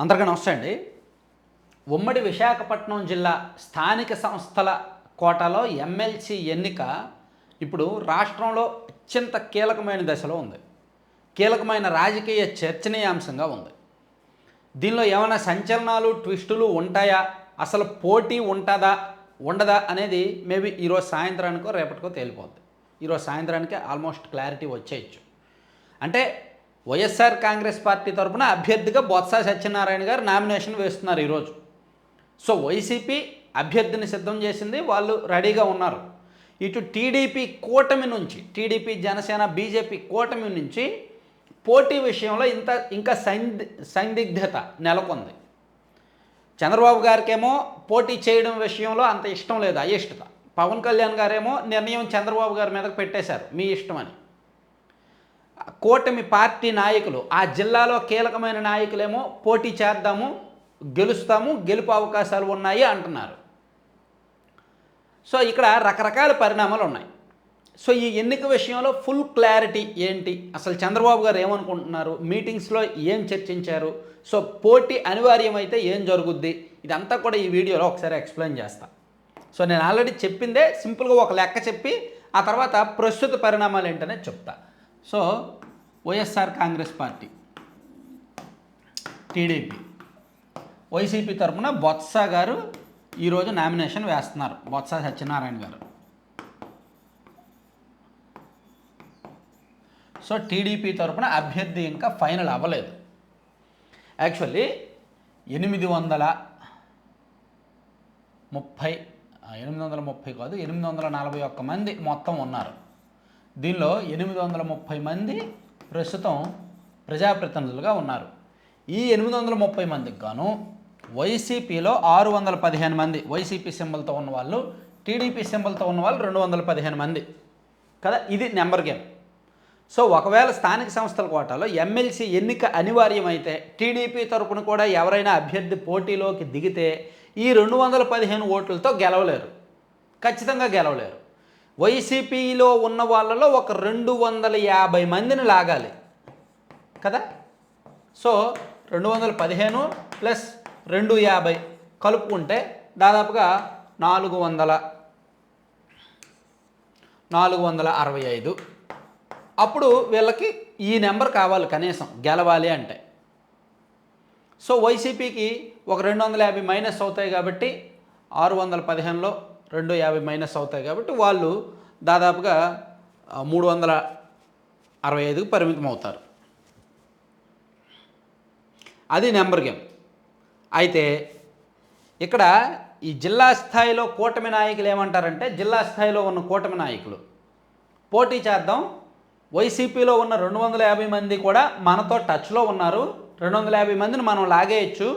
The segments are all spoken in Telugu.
అందరికీ నమస్తే అండి. ఉమ్మడి విశాఖపట్నం జిల్లా స్థానిక సంస్థల కోటాలో ఎమ్మెల్సీ ఎన్నిక ఇప్పుడు రాష్ట్రంలో అత్యంత కీలకమైన దశలో ఉంది. కీలకమైన రాజకీయ చర్చనీయాంశంగా ఉంది. దీనిలో ఏమైనా సంచలనాలు ట్విస్టులు ఉంటాయా? అసలు పోటీ ఉంటుందా? ఉండదా అనేది మేబీ ఈరోజు సాయంత్రానికో రేపటికో తేలిపోద్ది. ఈరోజు సాయంత్రానికి ఆల్మోస్ట్ క్లారిటీ వచ్చేయచ్చు. అంటే వైఎస్ఆర్ కాంగ్రెస్ పార్టీ తరఫున అభ్యర్థిగా బొత్స సత్యనారాయణ గారు నామినేషన్ వేస్తున్నారు ఈరోజు. సో వైసీపీ అభ్యర్థిని సిద్ధం చేసింది వాళ్ళు రెడీగా ఉన్నారు. ఇటు టీడీపీ కూటమి నుంచి టీడీపీ జనసేన బీజేపీ కూటమి నుంచి పోటీ విషయంలో ఇంత ఇంకా సంది సందిగ్ధత నెలకొంది. చంద్రబాబు గారికేమో పోటీ చేయడం విషయంలో అంత ఇష్టం లేదు అయిష్టత. పవన్ కళ్యాణ్ గారేమో నిర్ణయం చంద్రబాబు గారి మీదకు పెట్టేశారు మీ ఇష్టం అని కూటమి పార్టీ నాయకులు ఆ జిల్లాలో కీలకమైన నాయకులేమో పోటీ చేద్దాము గెలుస్తాము గెలుపు అవకాశాలు ఉన్నాయి అంటున్నారు. సో ఇక్కడ రకరకాల పరిణామాలు ఉన్నాయి. సో ఈ ఎన్నిక విషయంలో ఫుల్ క్లారిటీ ఏంటి? అసలు చంద్రబాబు గారు ఏమనుకుంటున్నారు? మీటింగ్స్లో ఏం చర్చించారు? సో పోటీ అనివార్యమైతే ఏం జరుగుద్ది? ఇదంతా కూడా ఈ వీడియోలో ఒకసారి ఎక్స్ప్లెయిన్ చేస్తా. సో నేను ఆల్రెడీ చెప్పిందే సింపుల్గా ఒక లెక్క చెప్పి ఆ తర్వాత ప్రస్తుత పరిణామాలు ఏంటనే చెప్తా. So YSR Congress party TDP. YCP తరఫున బొత్స గారు ఈరోజు నామినేషన్ వేస్తున్నారు బొత్స సత్యనారాయణ గారు. సో టీడీపీ తరఫున అభ్యర్థి ఇంకా ఫైనల్ అవ్వలేదు. యాక్చువల్లీ ఎనిమిది వందల ముప్పై ఎనిమిది వందల ముప్పై కాదు ఎనిమిది వందల నలభై ఒక్క మంది మొత్తం ఉన్నారు. దీనిలో ఎనిమిది వందల ముప్పై మంది ప్రస్తుతం ప్రజాప్రతినిధులుగా ఉన్నారు. ఈ ఎనిమిది వందల ముప్పై మందికి గాను వైసీపీలో ఆరు వందల పదిహేను మంది వైసీపీ సింబల్తో ఉన్న వాళ్ళు టీడీపీ సింబల్తో ఉన్న వాళ్ళు రెండు వందల పదిహేను మంది. కదా? ఇది నెంబర్ గేమ్. సో ఒకవేళ స్థానిక సంస్థల కోటాలో ఎమ్మెల్సీ ఎన్నిక అనివార్యమైతే టీడీపీ తరపున కూడా ఎవరైనా అభ్యర్థి పోటీలోకి దిగితే ఈ రెండు వందల పదిహేను ఓట్లతో గెలవలేరు. ఖచ్చితంగా గెలవలేరు. వైసీపీలో ఉన్న వాళ్ళలో ఒక రెండు వందల యాభై మందిని లాగాలి. కదా? సో రెండు వందల పదిహేను ప్లస్ రెండు యాభై కలుపుకుంటే దాదాపుగా నాలుగు వందల నాలుగు వందల అరవై ఐదు. అప్పుడు వీళ్ళకి ఈ నెంబర్ కావాలి కనీసం గెలవాలి అంటే. సో వైసీపీకి ఒక రెండు వందల యాభై మైనస్ అవుతాయి కాబట్టి ఆరు వందల పదిహేనులో రెండు యాభై మైనస్ అవుతాయి కాబట్టి వాళ్ళు దాదాపుగా మూడు వందల అరవై ఐదుకు పరిమితం అవుతారు. అది నెంబర్ గేమ్. అయితే ఇక్కడ ఈ జిల్లా స్థాయిలో కూటమి నాయకులు ఏమంటారంటే జిల్లా స్థాయిలో ఉన్న కూటమి నాయకులు. పోటీ చేద్దాం. వైసీపీలో ఉన్న రెండు వందల యాభై మంది కూడా మనతో టచ్లో ఉన్నారు. రెండు వందల యాభై మందిని మనం లాగేయచ్చు.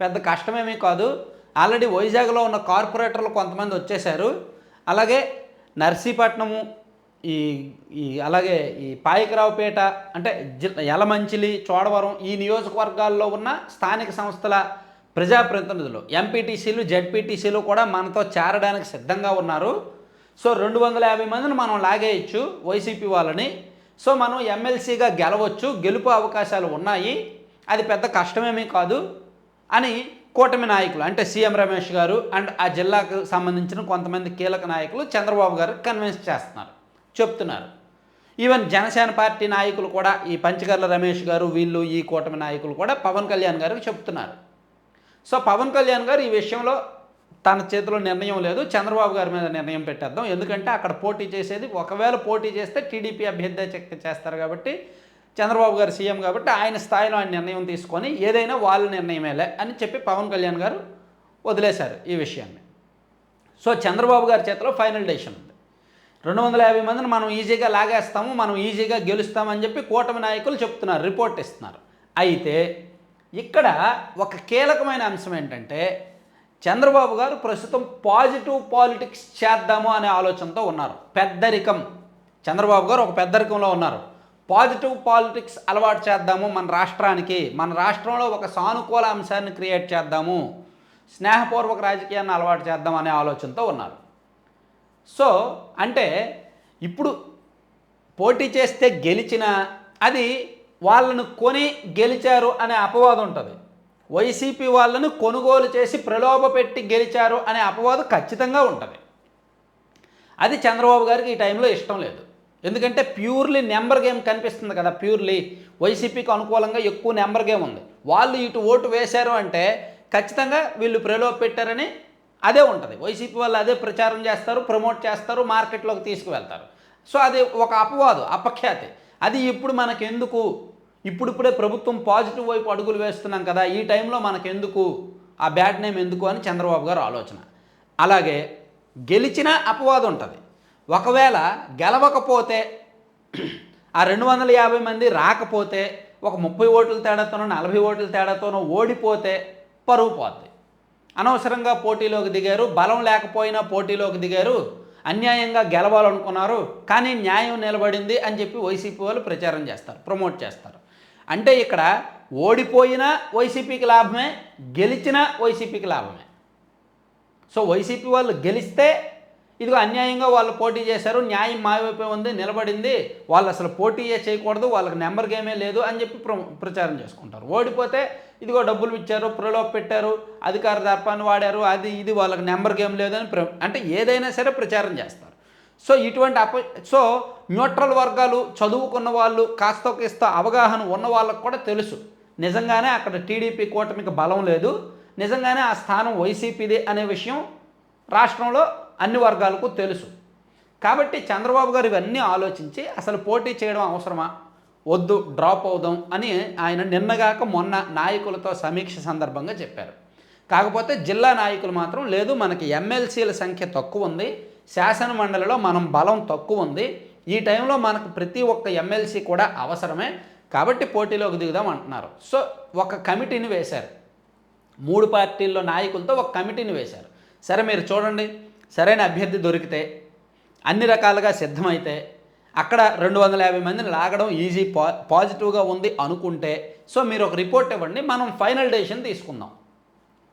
పెద్ద కష్టమేమీ కాదు. ఆల్రెడీ వైజాగ్లో ఉన్న కార్పొరేటర్లు కొంతమంది వచ్చేసారు అలాగే నర్సీపట్నము ఈ ఈ అలాగే ఈ పాయకరావుపేట అంటే జి యలమంచిలి చోడవరం ఈ నియోజకవర్గాల్లో ఉన్న స్థానిక సంస్థల ప్రజాప్రతినిధులు ఎంపీటీసీలు జెడ్పీటీసీలు కూడా మనతో చేరడానికి సిద్ధంగా ఉన్నారు. సో రెండు వందల యాభై మందిని మనం లాగేయచ్చు వైసీపీ వాళ్ళని. సో మనం ఎమ్మెల్సీగా గెలవచ్చు గెలుపు అవకాశాలు ఉన్నాయి. అది పెద్ద కష్టమేమీ కాదు. అని కూటమి నాయకులు అంటే సీఎం రమేష్ గారు అండ్ ఆ జిల్లాకు సంబంధించిన కొంతమంది కీలక నాయకులు చంద్రబాబు గారు కన్విన్స్ చేస్తున్నారు చెప్తున్నారు. ఈవెన్ జనసేన పార్టీ నాయకులు కూడా ఈ పంచగర్ల రమేష్ గారు వీళ్ళు ఈ కూటమి నాయకులు కూడా పవన్ కళ్యాణ్ గారికి చెప్తున్నారు. సో పవన్ కళ్యాణ్ గారు ఈ విషయంలో తన చేతిలో నిర్ణయం లేదు చంద్రబాబు గారి మీద నిర్ణయం పెట్టేద్దాం. ఎందుకంటే అక్కడ పోటీ చేసేది ఒకవేళ పోటీ చేస్తే టీడీపీ అభ్యర్థి చేస్తారు కాబట్టి చంద్రబాబు గారు సీఎం కాబట్టి ఆయన స్థాయిలో ఆయన నిర్ణయం తీసుకొని ఏదైనా వాళ్ళ నిర్ణయమేలే అని చెప్పి పవన్ కళ్యాణ్ గారు వదిలేశారు ఈ విషయాన్ని. సో చంద్రబాబు గారి చేతిలో ఫైనల్ డెసిషన్ ఉంది. రెండు వందల యాభై మందిని మనం ఈజీగా లాగేస్తాము మనం ఈజీగా గెలుస్తామని చెప్పి కూటమి నాయకులు చెప్తున్నారు రిపోర్ట్ ఇస్తున్నారు. అయితే ఇక్కడ ఒక కీలకమైన అంశం ఏంటంటే చంద్రబాబు గారు ప్రస్తుతం పాజిటివ్ పాలిటిక్స్ చేద్దాము అనే ఆలోచనతో ఉన్నారు. పెద్దరికం. చంద్రబాబు గారు ఒక పెద్దరికంలో ఉన్నారు. పాజిటివ్ పాలిటిక్స్ అలవాటు చేద్దాము మన రాష్ట్రానికి. మన రాష్ట్రంలో ఒక సానుకూల అంశాన్ని క్రియేట్ చేద్దాము. స్నేహపూర్వక రాజకీయాన్ని అలవాటు చేద్దాం అనే ఆలోచనతో ఉన్నారు. సో అంటే ఇప్పుడు పోటీ చేస్తే గెలిచిన అది వాళ్ళను కొని గెలిచారు అనే అపవాదం ఉంటుంది. వైసీపీ వాళ్ళను కొనుగోలు చేసి ప్రలోభ పెట్టి గెలిచారు అనే అపవాదం ఖచ్చితంగా ఉంటుంది. అది చంద్రబాబు గారికి ఈ టైంలో ఇష్టం లేదు. ఎందుకంటే ప్యూర్లీ నెంబర్ గేమ్ కనిపిస్తుంది కదా ప్యూర్లీ. వైసీపీకి అనుకూలంగా ఎక్కువ నెంబర్ గేమ్ ఉంది. వాళ్ళు ఇటు ఓటు వేశారు అంటే ఖచ్చితంగా వీళ్ళు ప్రలోభ పెట్టారని అదే ఉంటుంది. వైసీపీ వాళ్ళు అదే ప్రచారం చేస్తారు ప్రమోట్ చేస్తారు మార్కెట్లోకి తీసుకువెళ్తారు. సో అది ఒక అపవాదు అపఖ్యాతి. అది ఇప్పుడు మనకెందుకు? ఇప్పుడిప్పుడే ప్రభుత్వం పాజిటివ్ వైపు అడుగులు వేస్తున్నాం కదా ఈ టైంలో మనకెందుకు? ఆ బ్యాడ్ నేమ్ ఎందుకు అని చంద్రబాబు గారు ఆలోచన. అలాగే గెలిచిన అపవాదం ఉంటుంది. ఒకవేళ గెలవకపోతే ఆ రెండు వందల యాభై మంది రాకపోతే ఒక ముప్పై ఓట్ల తేడాతోనో నలభై ఓట్ల తేడాతోనో ఓడిపోతే పరువు పోద్ది. అనవసరంగా పోటీలోకి దిగారు బలం లేకపోయినా పోటీలోకి దిగారు అన్యాయంగా గెలవాలనుకున్నారు కానీ న్యాయం నిలబడింది అని చెప్పి వైసీపీ వాళ్ళు ప్రచారం చేస్తారు ప్రమోట్ చేస్తారు. అంటే ఇక్కడ ఓడిపోయినా వైసీపీకి లాభమే గెలిచినా వైసీపీకి లాభమే. సో వైసీపీ వాళ్ళు గెలిస్తే ఇదిగో అన్యాయంగా వాళ్ళు పోటీ చేశారు న్యాయం మా వైపే ఉంది నిలబడింది. వాళ్ళు అసలు పోటీయే చేయకూడదు వాళ్ళకి నెంబర్ గేమే లేదు అని చెప్పి ప్ర ప్రచారం చేసుకుంటారు. ఓడిపోతే ఇదిగో డబ్బులు ఇచ్చారు ప్రలోభ పెట్టారు అధికార దర్పాన్ని వాడారు అది ఇది వాళ్ళకి నెంబర్ గేమ్ లేదని ప్ర అంటే ఏదైనా సరే ప్రచారం చేస్తారు. సో ఇటువంటి అప సో న్యూట్రల్ వర్గాలు చదువుకున్న వాళ్ళు కాస్త కిస్త అవగాహన ఉన్న వాళ్ళకు కూడా తెలుసు. నిజంగానే అక్కడ టీడీపీ కూటమికి బలం లేదు. నిజంగానే ఆ స్థానం వైసీపీదే అనే విషయం రాష్ట్రంలో అన్ని వర్గాలకు తెలుసు. కాబట్టి చంద్రబాబు గారు ఇవన్నీ ఆలోచించి అసలు పోటీ చేయడం అవసరమా? వద్దు డ్రాప్ అవుదాం అని ఆయన నిన్నగాక మొన్న నాయకులతో సమీక్ష సందర్భంగా చెప్పారు. కాకపోతే జిల్లా నాయకులు మాత్రం లేదు మనకి ఎమ్మెల్సీల సంఖ్య తక్కువ ఉంది శాసన మండలిలో మనం బలం తక్కువ ఉంది ఈ టైంలో మనకు ప్రతి ఒక్క ఎమ్మెల్సీ కూడా అవసరమే కాబట్టి పోటీలోకి దిగుదాం అంటున్నారు. సో ఒక కమిటీని వేశారు. మూడు పార్టీల్లో నాయకులతో ఒక కమిటీని వేశారు. సరే మీరు చూడండి. సరైన అభ్యర్థి దొరికితే అన్ని రకాలుగా సిద్ధమైతే అక్కడ రెండు వందల యాభై మందిని లాగడం ఈజీ పా పాజిటివ్గా ఉంది అనుకుంటే సో మీరు ఒక రిపోర్ట్ ఇవ్వండి మనం ఫైనల్ డెసిషన్ తీసుకుందాం.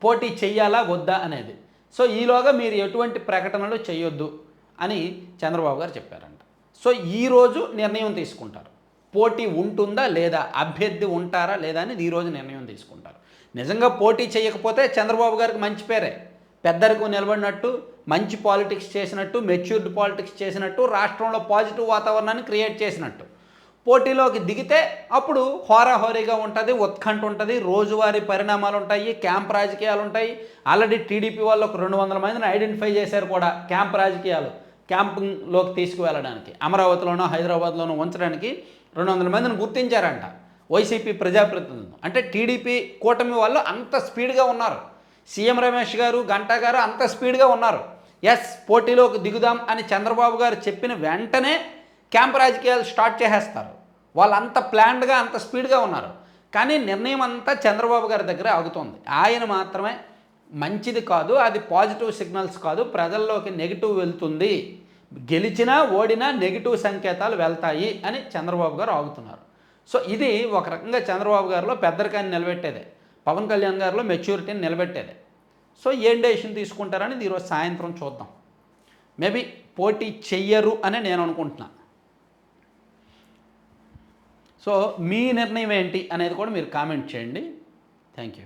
పోటీ చెయ్యాలా వద్దా అనేది. సో ఈలోగా మీరు ఎటువంటి ప్రకటనలు చేయొద్దు అని చంద్రబాబు గారు చెప్పారంట. సో ఈరోజు నిర్ణయం తీసుకుంటారు. పోటీ ఉంటుందా లేదా అభ్యర్థి ఉంటారా లేదా అని ఈరోజు నిర్ణయం తీసుకుంటారు. నిజంగా పోటీ చేయకపోతే చంద్రబాబు గారికి మంచి పేరే. పెద్దరికం నిలబడినట్టు మంచి పాలిటిక్స్ చేసినట్టు మెచ్యూర్డ్ పాలిటిక్స్ చేసినట్టు రాష్ట్రంలో పాజిటివ్ వాతావరణాన్ని క్రియేట్ చేసినట్టు. పోటీలోకి దిగితే అప్పుడు హోరాహోరీగా ఉంటుంది ఉత్కంఠ ఉంటుంది రోజువారీ పరిణామాలు ఉంటాయి క్యాంప్ రాజకీయాలు ఉంటాయి ఆల్రెడీ టీడీపీ వాళ్ళు ఒక రెండు వందల మందిని ఐడెంటిఫై చేశారు కూడా క్యాంప్ రాజకీయాలు. క్యాంపింగ్లోకి తీసుకువెళ్ళడానికి అమరావతిలోనో హైదరాబాద్లోనో ఉంచడానికి రెండు వందల మందిని గుర్తించారంట. వైసీపీ ప్రజాప్రతినిధులు. అంటే టీడీపీ కూటమి వాళ్ళు అంత స్పీడ్గా ఉన్నారు. సీఎం రమేష్ గారు గంటా గారు అంత స్పీడ్గా ఉన్నారు. ఎస్ పోటీలోకి దిగుదాం అని చంద్రబాబు గారు చెప్పిన వెంటనే క్యాంప్ రాజకీయాలు స్టార్ట్ చేసేస్తారు. వాళ్ళు అంత ప్లాన్డ్గా అంత స్పీడ్గా ఉన్నారు. కానీ నిర్ణయం అంతా చంద్రబాబు గారి దగ్గర ఆగుతుంది. ఆయన మాత్రమే మంచిది కాదు అది పాజిటివ్ సిగ్నల్స్ కాదు ప్రజల్లోకి నెగిటివ్ వెళ్తుంది. గెలిచినా ఓడినా నెగిటివ్ సంకేతాలు వెళ్తాయి అని చంద్రబాబు గారు ఆగుతున్నారు. సో ఇది ఒక రకంగా చంద్రబాబు గారిలో పెద్దరికాన్ని నిలబెట్టేదే. పవన్ కళ్యాణ్ గారిలో మెచ్యూరిటీని నిలబెట్టేది. సో ఏం డెసిషన్ తీసుకుంటారని ఈరోజు సాయంత్రం చూద్దాం. మేబీ పోటీ చెయ్యరు అని నేను అనుకుంటున్నా. సో మీ నిర్ణయం ఏంటి అనేది కూడా మీరు కామెంట్ చేయండి. Thank you.